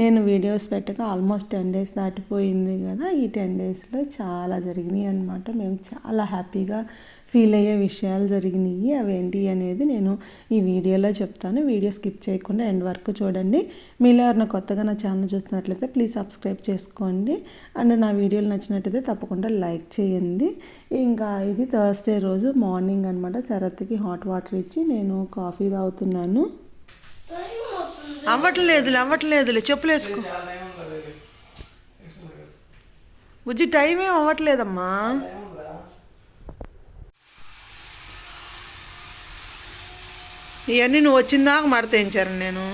నేను వీడియోస్ పెట్టక almost ten days దాటిపోయింది కదా ఈ టెన్ డేస్లో చాలా జరిగినాయి అనమాట మేము చాలా హ్యాపీగా ఫీల్ అయ్యే విషయాలు జరిగినాయి. అవేంటి అనేది నేను ఈ వీడియోలో చెప్తాను. వీడియో స్కిప్ చేయకుండా ఎండ్ వరకు చూడండి. మీలో ఎవరైనా కొత్తగా నా ఛానల్ చూస్తున్నట్లయితే ప్లీజ్ సబ్స్క్రైబ్ చేసుకోండి. అండ్ నా వీడియోలు నచ్చినట్టయితే తప్పకుండా లైక్ చేయండి. ఇంకా ఇది థర్స్డే రోజు మార్నింగ్ అనమాట శరత్కి హాట్ వాటర్ ఇచ్చి నేను కాఫీ తాగుతున్నాను. అవ్వట్లేదులే అవ్వట్లేదులే. చెప్పులు వేసుకో బుజ్జి టైం ఏం అవ్వట్లేదమ్మా. ఇవన్నీ నువ్వు వచ్చిందాక మడతేయించారు నేను?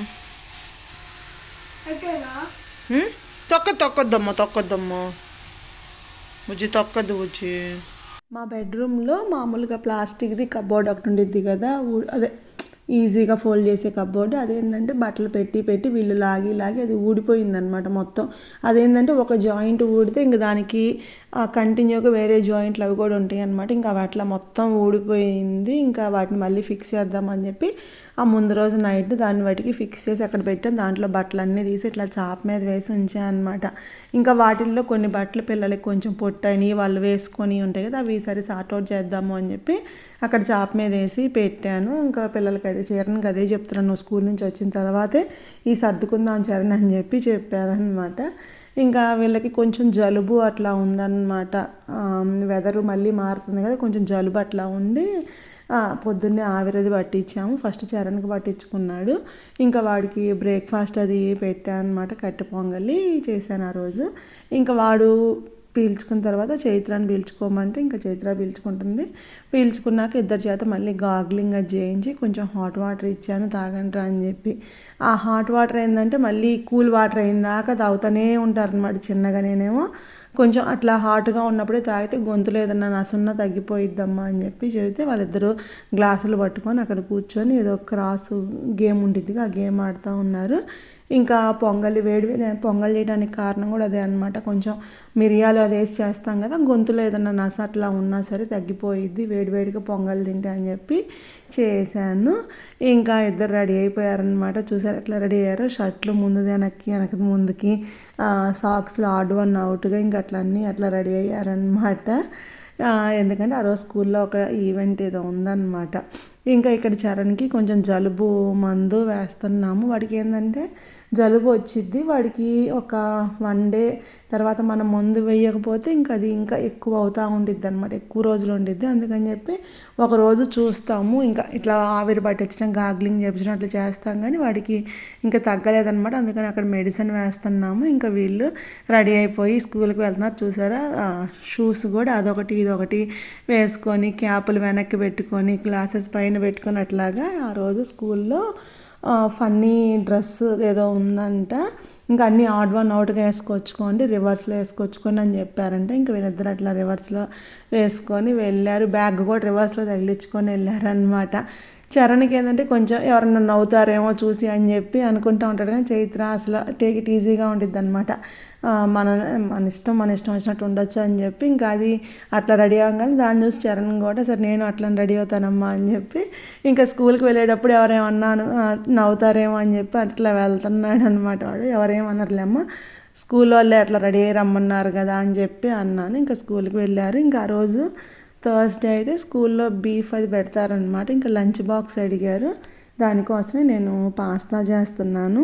తొక్క తొక్కొద్దమ్మా తొక్కొద్దమ్మా. బుజ్జి తొక్కద్దు బుజ్జి. మా బెడ్రూమ్లో మామూలుగా ప్లాస్టిక్ది కబోర్డ్ ఒకటి ఉండిద్ది కదా అదే. ఈజీగా ఫోల్డ్ చేసే కబోర్డ్ అదేంటంటే బట్టలు పెట్టి పెట్టి వీళ్ళు లాగి లాగి అది ఊడిపోయిందనమాట మొత్తం. అదేంటంటే ఒక జాయింట్ ఊడితే ఇంక దానికి కంటిన్యూగా వేరే జాయింట్లు అవి కూడా ఉంటాయి అనమాట ఇంకా అవి అట్లా మొత్తం ఊడిపోయింది. ఇంకా వాటిని మళ్ళీ ఫిక్స్ చేద్దామని చెప్పి ఆ ముందు రోజు నైట్ దాన్ని వాటికి ఫిక్స్ చేసి అక్కడ పెట్టాను. దాంట్లో బట్టలు అన్నీ తీసి ఇట్లా చాప మీద వేసి ఉంచాను అనమాట ఇంకా వాటిల్లో కొన్ని బట్టలు పిల్లలకి కొంచెం పొట్టని వాళ్ళు వేసుకొని ఉంటాయి కదా అవి ఈసారి సార్ట్అవుట్ చేద్దాము అని చెప్పి అక్కడ చాప మీద వేసి పెట్టాను. ఇంకా పిల్లలకి అయితే చరణ్కి అదే చెప్తున్నాను. స్కూల్ నుంచి వచ్చిన తర్వాతే ఈ సర్దుకుందాం చరణ్ అని చెప్పి చెప్పాను అనమాట ఇంకా వీళ్ళకి కొంచెం జలుబు అట్లా ఉందన్నమాట. వెదర్ మళ్ళీ మారుతుంది కదా కొంచెం జలుబు అట్లా ఉండి పొద్దున్నే ఆవిరది పట్టించాము. ఫస్ట్ చరణ్కి పట్టించుకున్నాడు. ఇంకా వాడికి బ్రేక్ఫాస్ట్ అది పెట్టాను అనమాట కట్టె పొంగలి చేశాను ఆ రోజు. ఇంకా వాడు పీల్చుకున్న తర్వాత చైత్రాన్ని పీల్చుకోమంటే ఇంకా చైత్ర పీల్చుకుంటుంది. పీల్చుకున్నాక ఇద్దరి చేత మళ్ళీ గాగ్లింగ్ అది చేయించి కొంచెం హాట్ వాటర్ ఇచ్చాను తాగండి అని చెప్పి. ఆ హాట్ వాటర్ ఏంటంటే మళ్ళీ కూల్ వాటర్ అయిందాక తాగుతూనే ఉంటారనమాట చిన్నగా నేనేమో. కొంచెం అట్లా హాట్గా ఉన్నప్పుడే తాగితే గొంతులో ఏదన్నా నసున్న తగ్గిపోయిద్దమ్మా అని చెప్పి చెబితే వాళ్ళిద్దరూ గ్లాసులు పట్టుకొని అక్కడ కూర్చొని ఏదో క్రాస్ గేమ్ ఉండిద్దిగా ఆ గేమ్ ఆడుతూ ఉన్నారు. ఇంకా పొంగలి వేడి పొంగల్ చేయడానికి కారణం కూడా అదే అనమాట కొంచెం మిరియాలు అది వేసి చేస్తాం కదా గొంతులో ఏదన్నా నస అట్లా ఉన్నా సరే తగ్గిపోయిద్ది. వేడివేడిగా పొంగల్ తింటే అని చెప్పి చేశాను. ఇంకా ఇద్దరు రెడీ అయిపోయారనమాట చూసారు ఎట్లా రెడీ అయ్యారో? షర్ట్లు ముందు వెనక్కి వెనక ముందుకి సాక్స్లు ఆడ్ వన్ అవుట్గా ఇంకా అట్లా అన్నీ అట్లా రెడీ అయ్యారనమాట ఎందుకంటే ఆ రోజు స్కూల్లో ఒక ఈవెంట్ ఏదో ఉందన్నమాట. ఇంకా ఇక్కడ చరణ్కి కొంచెం జలుబు మందు వేస్తున్నాము. వాడికి ఏంటంటే జలుబు వచ్చిద్ది. వాడికి ఒక వన్ డే తర్వాత మనం మందు వేయకపోతే ఇంకా అది ఇంకా ఎక్కువ అవుతూ ఉండిద్ది అనమాట ఎక్కువ రోజులు ఉండిద్ది. అందుకని చెప్పి ఒక రోజు చూస్తాము. ఇంకా ఇట్లా ఆవిరి పట్టించడం గాగ్లింగ్ చేపించడం అట్లా చేస్తాం కానీ వాడికి ఇంకా తగ్గలేదనమాట అందుకని అక్కడ మెడిసిన్ వేస్తున్నాము. ఇంకా వీళ్ళు రెడీ అయిపోయి స్కూల్కి వెళ్తున్నారు. చూసారా? షూస్ కూడా అదొకటి ఇదొకటి వేసుకొని క్యాపులు వెనక్కి పెట్టుకొని గ్లాసెస్ పైన పైన పెట్టుకున్నట్లాగా ఆ రోజు స్కూల్లో ఫన్నీ డ్రెస్ ఏదో ఉందంట. ఇంకా అన్నీ ఆడ్ వన్ అవుట్గా వేసుకొచ్చుకోండి రివర్స్లో వేసుకొచ్చుకోండి అని చెప్పారంట. ఇంకా వీళ్ళిద్దరు అట్లా రివర్స్లో వేసుకొని వెళ్ళారు. బ్యాగ్ కూడా రివర్స్లో తగిలించుకొని వెళ్ళారనమాట చరణ్కి ఏంటంటే కొంచెం ఎవరన్నా నవ్వుతారేమో చూసి అని చెప్పి అనుకుంటూ ఉంటాడు. కానీ చైత్ర అసలు టేక్ ఇట్ ఈజీగా ఉండిద్ది అనమాట మన మన ఇష్టం మన ఇష్టం వచ్చినట్టు ఉండొచ్చు అని చెప్పి ఇంకా అది అట్లా రెడీ అవ్వగానే దాన్ని చూసి చరణ్ కూడా సరే నేను అట్లా రెడీ అవుతానమ్మా అని చెప్పి ఇంకా స్కూల్కి వెళ్ళేటప్పుడు ఎవరేమన్నా నవ్వుతారేమో అని చెప్పి అట్లా వెళ్తున్నాడు అనమాట వాడు. ఎవరేమన్నారులేమ్మ స్కూల్ వాళ్ళే అట్లా రెడీ అయ్యి రమ్మన్నారు కదా అని చెప్పి అన్నాను. ఇంకా స్కూల్కి వెళ్ళారు. ఇంకా ఆ రోజు థర్స్డే అయితే స్కూల్లో బీఫ్ అది పెడతారనమాట ఇంకా లంచ్ బాక్స్ అడిగారు. దానికోసమే నేను పాస్తా చేస్తున్నాను.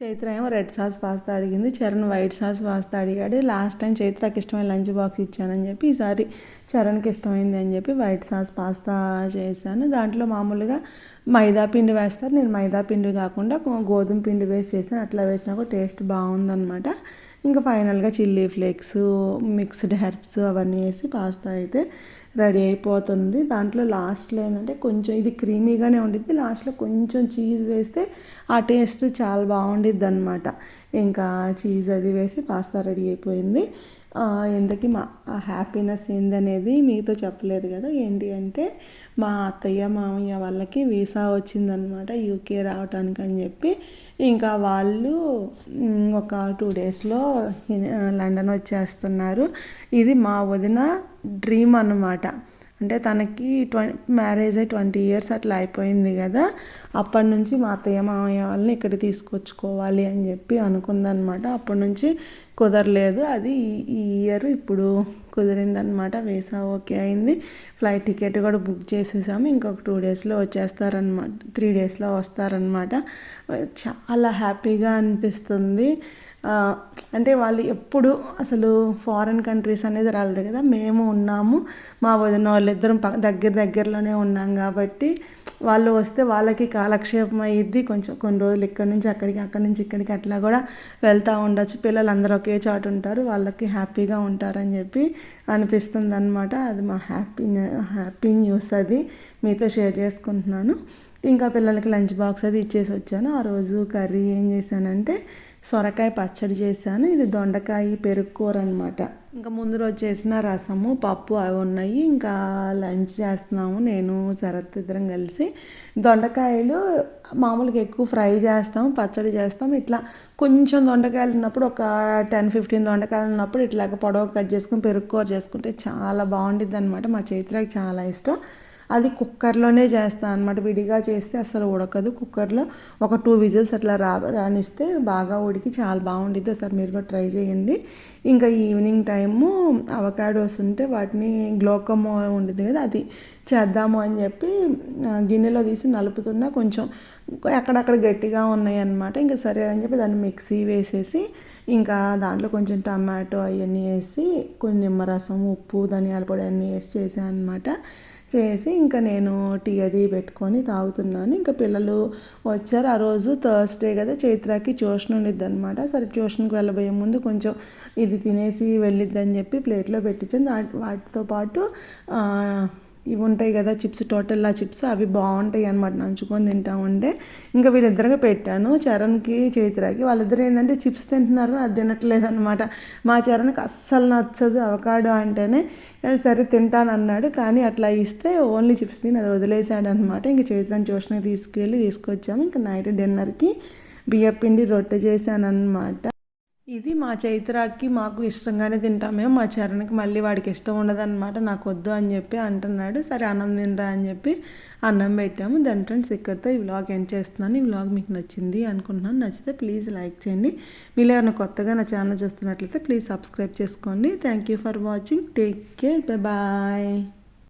చైత్ర ఏమో రెడ్ సాస్ పాస్తా అడిగింది. చరణ్ వైట్ సాస్ పాస్తా అడిగాడు. లాస్ట్ టైం చైత్రకి ఇష్టమైన లంచ్ బాక్స్ ఇచ్చానని చెప్పి ఈసారి చరణ్కి ఇష్టమైంది అని చెప్పి వైట్ సాస్ పాస్తా చేశాను. దాంట్లో మామూలుగా మైదా పిండి వేస్తారు. నేను మైదా పిండి కాకుండా గోధుమ పిండి వేసి చేశాను. అట్లా వేసినా కూడా టేస్ట్ బాగుందనమాట ఇంకా ఫైనల్గా చిల్లీ ఫ్లేక్స్ మిక్స్డ్ హెర్బ్స్ అవన్నీ వేసి పాస్తా అయితే రెడీ అయిపోతుంది. దాంట్లో లాస్ట్లో ఏంటంటే కొంచెం ఇది క్రీమీగానే ఉండిద్ది. లాస్ట్లో కొంచెం చీజ్ వేస్తే ఆ టేస్ట్ చాలా బాగుండిద్ది అనమాట ఇంకా చీజ్ అది వేసి పాస్తా రెడీ అయిపోయింది. ఇంతకీ మా హ్యాపీనెస్ ఏందనేది మీతో చెప్పలేదు కదా. ఏంటి అంటే మా అత్తయ్య మామయ్య వాళ్ళకి వీసా వచ్చిందనమాట యూకే రావటానికి అని చెప్పి. ఇంకా వాళ్ళు ఒక టూ డేస్లో లండన్ వచ్చేస్తున్నారు. ఇది మా వదిన డ్రీమ్ అన్నమాట. అంటే తనకి ట్వంటీ మ్యారేజ్ అయ్యి ట్వంటీ ఇయర్స్ అట్లా అయిపోయింది కదా అప్పటి నుంచి మా అత్తయ్య మామయ్య వాళ్ళని ఇక్కడ తీసుకొచ్చుకోవాలి అని చెప్పి అనుకుందనమాట. అప్పటి నుంచి కుదరలేదు. అది ఈ- ఈ ఇయర్ ఇప్పుడు కుదిరిందనమాట. వీసా ఓకే అయింది. ఫ్లైట్ టికెట్ కూడా బుక్ చేసేసాము. ఇంకొక టూ డేస్లో వచ్చేస్తారనమాట త్రీ డేస్లో వస్తారనమాట. చాలా హ్యాపీగా అనిపిస్తుంది. అంటే వాళ్ళు ఎప్పుడు అసలు ఫారెన్ కంట్రీస్ అనేది రాలేదు కదా మేము ఉన్నాము మా వదిన వాళ్ళిద్దరం పక్క దగ్గర దగ్గరలోనే ఉన్నాం కాబట్టి వాళ్ళు వస్తే వాళ్ళకి కాలక్షేపం అయ్యిద్ది. కొంచెం కొన్ని రోజులు ఇక్కడి నుంచి అక్కడికి అక్కడి నుంచి ఇక్కడికి అట్లా కూడా వెళ్తూ ఉండొచ్చు. పిల్లలు అందరూ ఒకే చోట ఉంటారు వాళ్ళకి హ్యాపీగా ఉంటారని చెప్పి అనిపిస్తుంది అనమాట అది మా హ్యాపీ హ్యాపీ న్యూస్ అది. మీతో షేర్ చేసుకుంటున్నాను. ఇంకా పిల్లలకి లంచ్ బాక్స్ అది ఇచ్చేసి వచ్చాను. ఆ రోజు కర్రీ ఏం చేశానంటే సొరకాయ పచ్చడి చేశాను. ఇది దొండకాయ పెరుగు కూర అనమాట ఇంకా ముందు రోజు చేసిన రసము పప్పు అవి ఉన్నాయి. ఇంకా లంచ్ చేస్తున్నాము. నేను శరత్ ఇద్దరం కలిసి దొండకాయలు మామూలుగా ఎక్కువ ఫ్రై చేస్తాం పచ్చడి చేస్తాం ఇట్లా కొంచెం దొండకాయలు ఉన్నప్పుడు ఒక టెన్ ఫిఫ్టీన్ దొండకాయలు ఉన్నప్పుడు ఇట్లాగ పొడవు కట్ చేసుకుని పెరుగు కూర చేసుకుంటే చాలా బాగుండిద్ది అనమాట మా చైత్రకి చాలా ఇష్టం. అది కుక్కర్లోనే చేస్తాను అనమాట విడిగా చేస్తే అసలు ఉడకదు. కుక్కర్లో ఒక టూ విజిల్స్ అట్లా రా రానిస్తే బాగా ఉడికి చాలా బాగుండిద్ది. ఒకసారి మీరు కూడా ట్రై చేయండి. ఇంకా ఈవినింగ్ టైము అవకాడోస్ ఉంటే వాటిని గ్లోకమో ఉండిద్ది కదా అది చేద్దాము అని చెప్పి గిన్నెలో తీసి నలుపుతున్నా కొంచెం అక్కడక్కడ గట్టిగా ఉన్నాయి అనమాట ఇంకా సరే అని చెప్పి దాన్ని మిక్సీ వేసేసి ఇంకా దాంట్లో కొంచెం టమాటో అవన్నీ వేసి కొంచెం నిమ్మరసం ఉప్పు ధనియాల పొడి అన్నీ వేసి చేసాను అనమాట చేసి ఇంకా నేను టీ అది పెట్టుకొని తాగుతున్నాను. ఇంకా పిల్లలు వచ్చారు. ఆ రోజు థర్స్డే కదా చైత్రకి ట్యూషన్ ఉండిద్ది అనమాట సరే ట్యూషన్కి వెళ్ళబోయే ముందు కొంచెం ఇది తినేసి వెళ్ళిద్దని చెప్పి ప్లేట్లో పెట్టించింది వాటితో పాటు ఇవి ఉంటాయి కదా చిప్స్ టోటల్లా చిప్స్ అవి బాగుంటాయి అనమాట నంచుకొని తింటా ఉంటే ఇంకా వీళ్ళిద్దరికి పెట్టాను. చరణ్కి చైత్రకి. వాళ్ళిద్దరు ఏంటంటే చిప్స్ తింటున్నారు అది తినట్లేదు అనమాట మా చరణ్కి అస్సలు నచ్చదు అవకాడో అంటేనే సరే తింటాను అన్నాడు కానీ అట్లా ఇస్తే ఓన్లీ చిప్స్ తిని అది వదిలేశాడు అనమాట ఇంకా చైత్రాన్ని ట్యూషన్కి తీసుకెళ్ళి తీసుకొచ్చాము. ఇంకా నైట్ డిన్నర్కి బియ్యపిండి రొట్టె చేశాను అనమాట ఇది మా చైత్రాకి మాకు ఇష్టంగానే తింటామేమో మా చరణ్కి మళ్ళీ వాడికి ఇష్టం ఉండదన్నమాట. నాకు వద్దు అని చెప్పి అంటున్నాడు. సరే అన్నం తినరా అని చెప్పి అన్నం పెట్టాము. దాని ఫ్రెండ్స్ ఇక్కడితో ఈ వ్లాగ్ ఎండ్ చేస్తున్నాను. ఈ వ్లాగ్ మీకు నచ్చింది అనుకుంటున్నాను. నచ్చితే ప్లీజ్ లైక్ చేయండి. మీరు ఏమైనా కొత్తగా నా ఛానల్ చూస్తున్నట్లయితే ప్లీజ్ సబ్స్క్రైబ్ చేసుకోండి. Thank you for watching take care bye